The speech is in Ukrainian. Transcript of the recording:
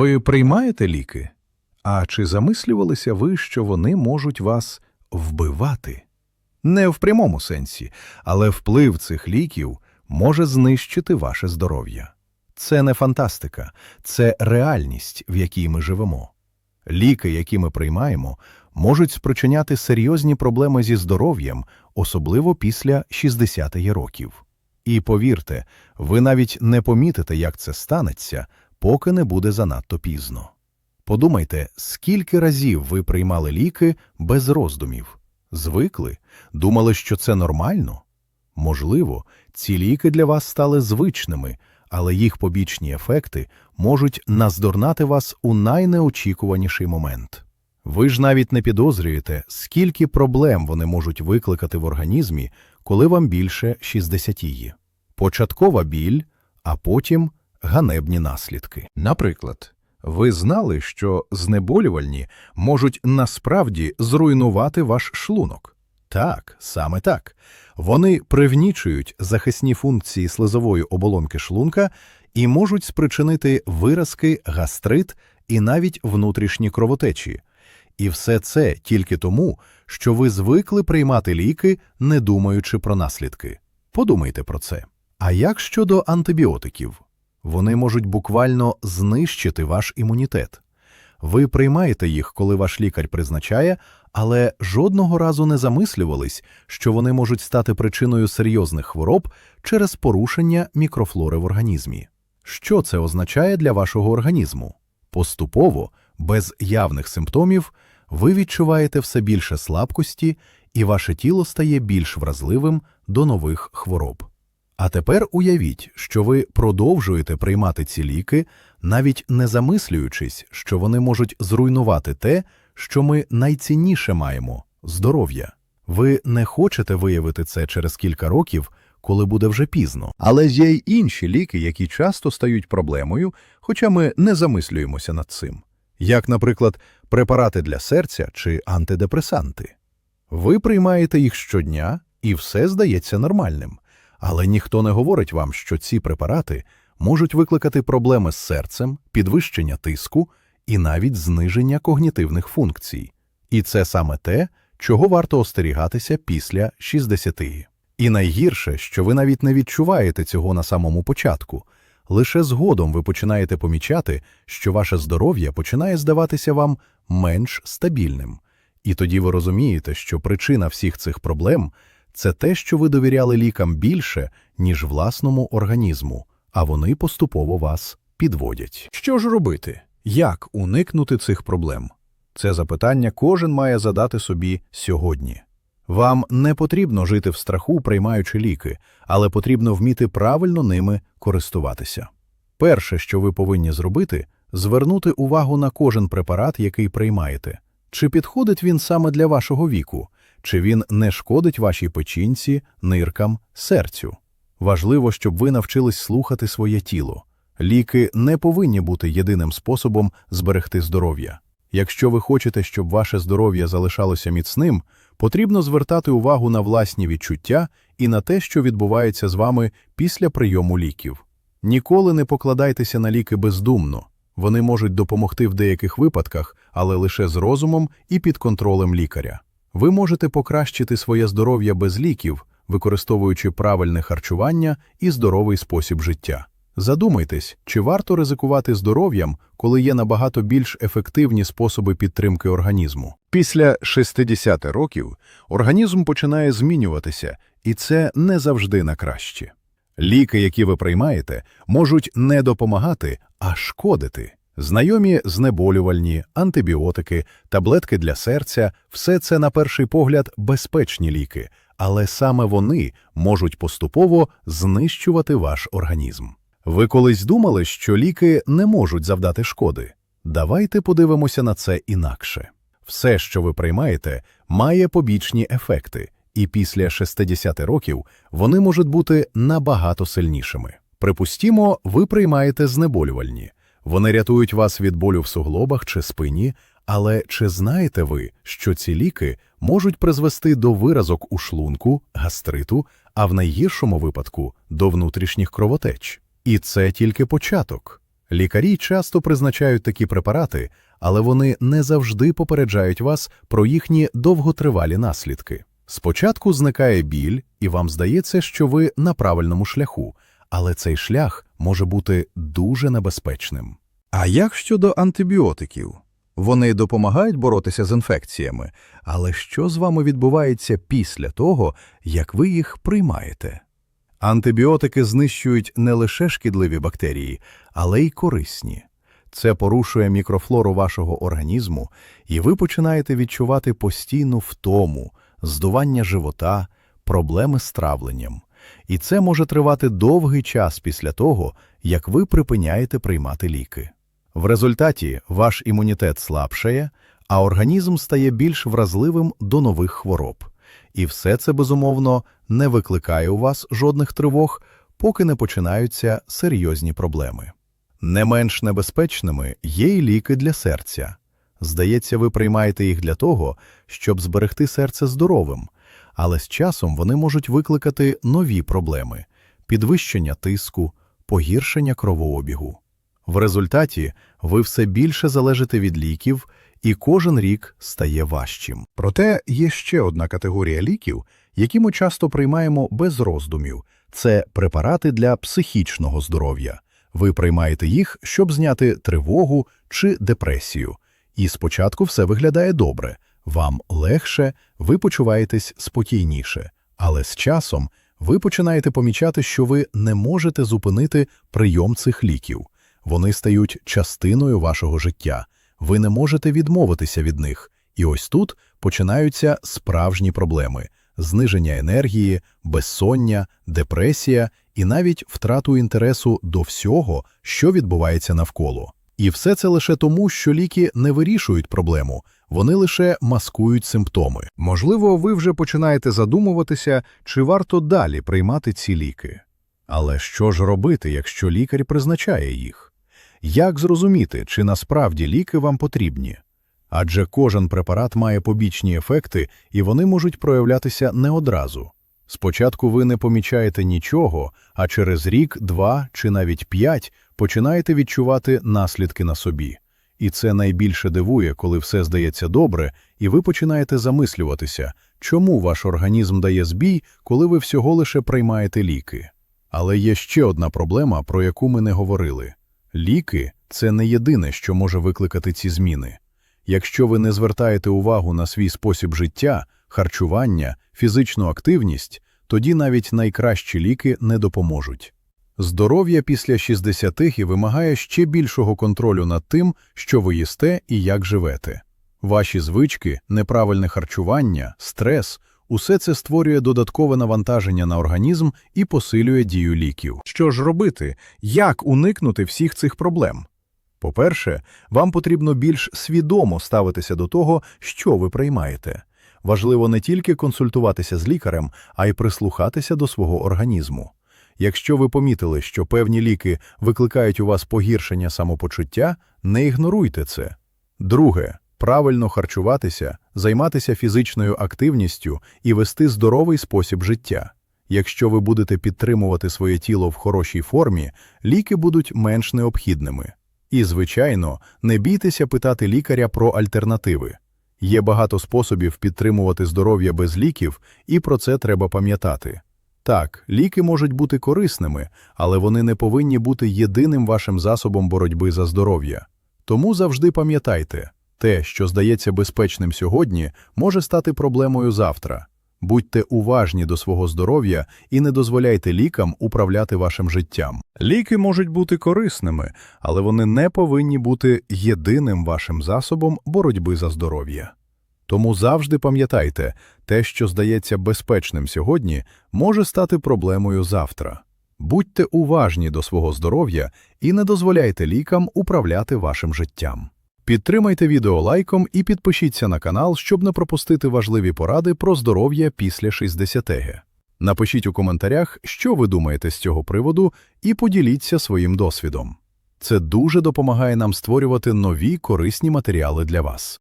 Ви приймаєте ліки? А чи замислювалися ви, що вони можуть вас вбивати? Не в прямому сенсі, але вплив цих ліків може знищити ваше здоров'я. Це не фантастика, це реальність, в якій ми живемо. Ліки, які ми приймаємо, можуть спричиняти серйозні проблеми зі здоров'ям, особливо після 60 років. І повірте, ви навіть не помітите, як це станеться, поки не буде занадто пізно. Подумайте, скільки разів ви приймали ліки без роздумів? Звикли? Думали, що це нормально? Можливо, ці ліки для вас стали звичними, але їх побічні ефекти можуть наздорнати вас у найнеочікуваніший момент. Ви ж навіть не підозрюєте, скільки проблем вони можуть викликати в організмі, коли вам більше 60 є. Початкова біль, а потім ганебні наслідки. Наприклад, ви знали, що знеболювальні можуть насправді зруйнувати ваш шлунок? Так, саме так. Вони привнічують захисні функції слизової оболонки шлунка і можуть спричинити виразки, гастрит і навіть внутрішні кровотечі. І все це тільки тому, що ви звикли приймати ліки, не думаючи про наслідки. Подумайте про це. А як щодо антибіотиків? Вони можуть буквально знищити ваш імунітет. Ви приймаєте їх, коли ваш лікар призначає, але жодного разу не замислювались, що вони можуть стати причиною серйозних хвороб через порушення мікрофлори в організмі. Що це означає для вашого організму? Поступово, без явних симптомів, ви відчуваєте все більше слабкості, і ваше тіло стає більш вразливим до нових хвороб. А тепер уявіть, що ви продовжуєте приймати ці ліки, навіть не замислюючись, що вони можуть зруйнувати те, що ми найцінніше маємо здоров'я. Ви не хочете виявити це через кілька років, коли буде вже пізно. Але є й інші ліки, які часто стають проблемою, хоча ми не замислюємося над цим, як, наприклад, препарати для серця чи антидепресанти. Ви приймаєте їх щодня, і все здається нормальним. Але ніхто не говорить вам, що ці препарати можуть викликати проблеми з серцем, підвищення тиску і навіть зниження когнітивних функцій. І це саме те, чого варто остерігатися після 60. І найгірше, що ви навіть не відчуваєте цього на самому початку. Лише згодом ви починаєте помічати, що ваше здоров'я починає здаватися вам менш стабільним. І тоді ви розумієте, що причина всіх цих проблем це те, що ви довіряли лікам більше, ніж власному організму, а вони поступово вас підводять. Що ж робити? Як уникнути цих проблем? Це запитання кожен має задати собі сьогодні. Вам не потрібно жити в страху, приймаючи ліки, але потрібно вміти правильно ними користуватися. Перше, що ви повинні зробити, звернути увагу на кожен препарат, який приймаєте. Чи підходить він саме для вашого віку, чи він не шкодить вашій печінці, ниркам, серцю. Важливо, щоб ви навчились слухати своє тіло. Ліки не повинні бути єдиним способом зберегти здоров'я. Якщо ви хочете, щоб ваше здоров'я залишалося міцним, потрібно звертати увагу на власні відчуття і на те, що відбувається з вами після прийому ліків. Ніколи не покладайтеся на ліки бездумно. Вони можуть допомогти в деяких випадках, але лише з розумом і під контролем лікаря. Ви можете покращити своє здоров'я без ліків, використовуючи правильне харчування і здоровий спосіб життя. Задумайтесь, чи варто ризикувати здоров'ям, коли є набагато більш ефективні способи підтримки організму. Після 60 років організм починає змінюватися, і це не завжди на краще. Ліки, які ви приймаєте, можуть не допомагати, а шкодити. Знайомі знеболювальні, антибіотики, таблетки для серця все це, на перший погляд, безпечні ліки, але саме вони можуть поступово знищувати ваш організм. Ви колись думали, що ліки не можуть завдати шкоди? Давайте подивимося на це інакше. Все, що ви приймаєте, має побічні ефекти, і після 60 років вони можуть бути набагато сильнішими. Припустімо, ви приймаєте знеболювальні. Вони рятують вас від болю в суглобах чи спині, але чи знаєте ви, що ці ліки можуть призвести до виразок у шлунку, гастриту, а в найгіршому випадку до внутрішніх кровотеч? І це тільки початок. Лікарі часто призначають такі препарати, але вони не завжди попереджають вас про їхні довготривалі наслідки. Спочатку зникає біль, і вам здається, що ви на правильному шляху, але цей шлях може бути дуже небезпечним. А як щодо антибіотиків? Вони допомагають боротися з інфекціями, але що з вами відбувається після того, як ви їх приймаєте? Антибіотики знищують не лише шкідливі бактерії, але й корисні. Це порушує мікрофлору вашого організму, і ви починаєте відчувати постійну втому, здування живота, проблеми з травленням. І це може тривати довгий час після того, як ви припиняєте приймати ліки. В результаті ваш імунітет слабшає, а організм стає більш вразливим до нових хвороб. І все це, безумовно, не викликає у вас жодних тривог, поки не починаються серйозні проблеми. Не менш небезпечними є й ліки для серця. Здається, ви приймаєте їх для того, щоб зберегти серце здоровим, але з часом вони можуть викликати нові проблеми – підвищення тиску, погіршення кровообігу. В результаті ви все більше залежите від ліків, і кожен рік стає важчим. Проте є ще одна категорія ліків, які ми часто приймаємо без роздумів – це препарати для психічного здоров'я. Ви приймаєте їх, щоб зняти тривогу чи депресію. І спочатку все виглядає добре, вам легше, ви почуваєтесь спокійніше. Але з часом ви починаєте помічати, що ви не можете зупинити прийом цих ліків. Вони стають частиною вашого життя. Ви не можете відмовитися від них. І ось тут починаються справжні проблеми – зниження енергії, безсоння, депресія і навіть втрату інтересу до всього, що відбувається навколо. І все це лише тому, що ліки не вирішують проблему, вони лише маскують симптоми. Можливо, ви вже починаєте задумуватися, чи варто далі приймати ці ліки. Але що ж робити, якщо лікар призначає їх? Як зрозуміти, чи насправді ліки вам потрібні? Адже кожен препарат має побічні ефекти, і вони можуть проявлятися не одразу. Спочатку ви не помічаєте нічого, а через рік, два чи навіть п'ять починаєте відчувати наслідки на собі. І це найбільше дивує, коли все здається добре, і ви починаєте замислюватися, чому ваш організм дає збій, коли ви всього лише приймаєте ліки. Але є ще одна проблема, про яку ми не говорили. Ліки – це не єдине, що може викликати ці зміни. Якщо ви не звертаєте увагу на свій спосіб життя, харчування, фізичну активність, тоді навіть найкращі ліки не допоможуть. Здоров'я після 60-х і вимагає ще більшого контролю над тим, що ви їсте і як живете. Ваші звички, неправильне харчування, стрес – усе це створює додаткове навантаження на організм і посилює дію ліків. Що ж робити? Як уникнути всіх цих проблем? По-перше, вам потрібно більш свідомо ставитися до того, що ви приймаєте. Важливо не тільки консультуватися з лікарем, а й прислухатися до свого організму. Якщо ви помітили, що певні ліки викликають у вас погіршення самопочуття, не ігноруйте це. Друге, правильно харчуватися, займатися фізичною активністю і вести здоровий спосіб життя. Якщо ви будете підтримувати своє тіло в хорошій формі, ліки будуть менш необхідними. І, звичайно, не бійтеся питати лікаря про альтернативи. Є багато способів підтримувати здоров'я без ліків, і про це треба пам'ятати. Так, ліки можуть бути корисними, але вони не повинні бути єдиним вашим засобом боротьби за здоров'я. Тому завжди пам'ятайте, те, що здається безпечним сьогодні, може стати проблемою завтра. Будьте уважні до свого здоров'я і не дозволяйте лікам управляти вашим життям. Ліки можуть бути корисними, але вони не повинні бути єдиним вашим засобом боротьби за здоров'я. Тому завжди пам'ятайте, те, що здається безпечним сьогодні, може стати проблемою завтра. Будьте уважні до свого здоров'я і не дозволяйте лікам управляти вашим життям. Підтримайте відео лайком і підпишіться на канал, щоб не пропустити важливі поради про здоров'я після 60 -ге. Напишіть у коментарях, що ви думаєте з цього приводу, і поділіться своїм досвідом. Це дуже допомагає нам створювати нові корисні матеріали для вас.